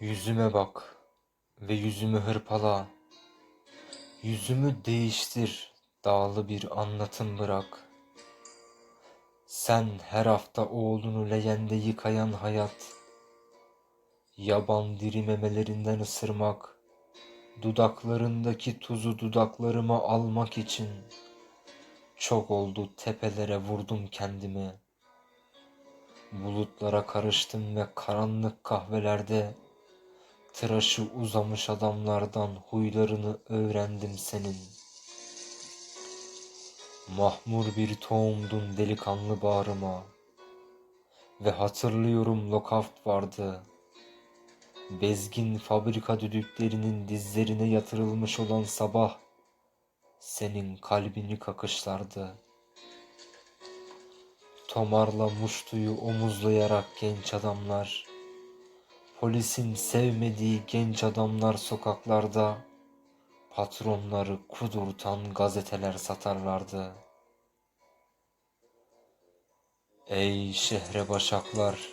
Yüzüme bak ve yüzümü hırpala. Yüzümü değiştir, dağlı bir anlatım bırak. Sen her hafta oğlunu leğende yıkayan hayat. Yaban diri memelerinden ısırmak. Dudaklarındaki tuzu dudaklarıma almak için. Çok oldu tepelere vurdum kendimi. Bulutlara karıştım ve karanlık kahvelerde tıraşı uzamış adamlardan huylarını öğrendim senin. Mahmur bir tohumdun delikanlı bağrıma ve hatırlıyorum lokaft vardı. Bezgin fabrika düdüklerinin dizlerine yatırılmış olan sabah senin kalbini kakışlardı. Tomarla muştuyu omuzlayarak genç adamlar, polisin sevmediği genç adamlar sokaklarda, patronları kudurtan gazeteler satarlardı. Ey şehre başaklar,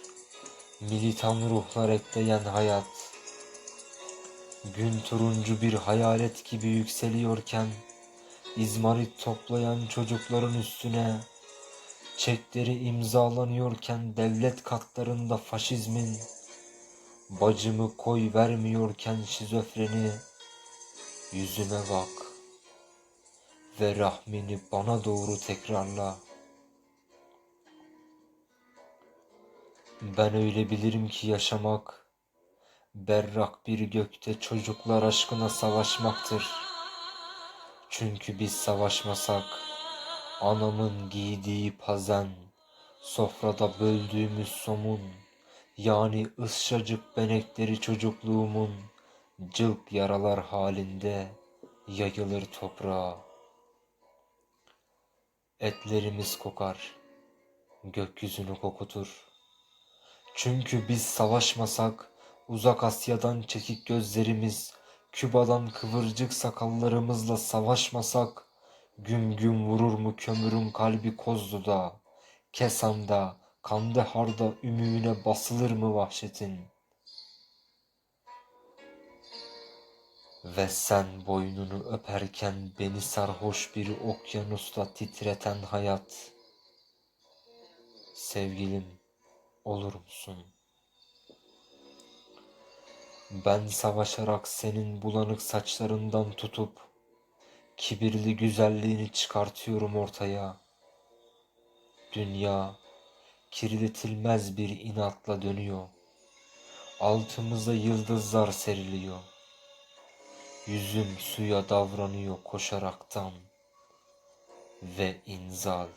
militan ruhlar ekleyen hayat, gün turuncu bir hayalet gibi yükseliyorken, izmarit toplayan çocukların üstüne, çekleri imzalanıyorken devlet katlarında faşizmin, bacımı koy vermiyorken şizofreni, yüzüme bak ve rahmini bana doğru tekrarla. Ben öyle bilirim ki yaşamak, berrak bir gökte çocuklar aşkına savaşmaktır. Çünkü biz savaşmasak, anamın giydiği pazen, sofrada böldüğümüz somun, yani ısşacık benekleri çocukluğumun, cılk yaralar halinde yayılır toprağa. Etlerimiz kokar, gökyüzünü kokutur. Çünkü biz savaşmasak, uzak Asya'dan çekik gözlerimiz, Küba'dan kıvırcık sakallarımızla savaşmasak, güm güm vurur mu kömürün kalbi Kozlu'da, Kesan'da, Kandahar'da ümüğüne basılır mı vahşetin? Ve sen boynunu öperken beni sarhoş bir okyanusta titreten hayat, sevgilim olur musun? Ben savaşarak senin bulanık saçlarından tutup kibirli güzelliğini çıkartıyorum ortaya. Dünya kirletilmez bir inatla dönüyor. Altımıza yıldızlar seriliyor. Yüzüm suya davranıyor koşaraktan ve inzal.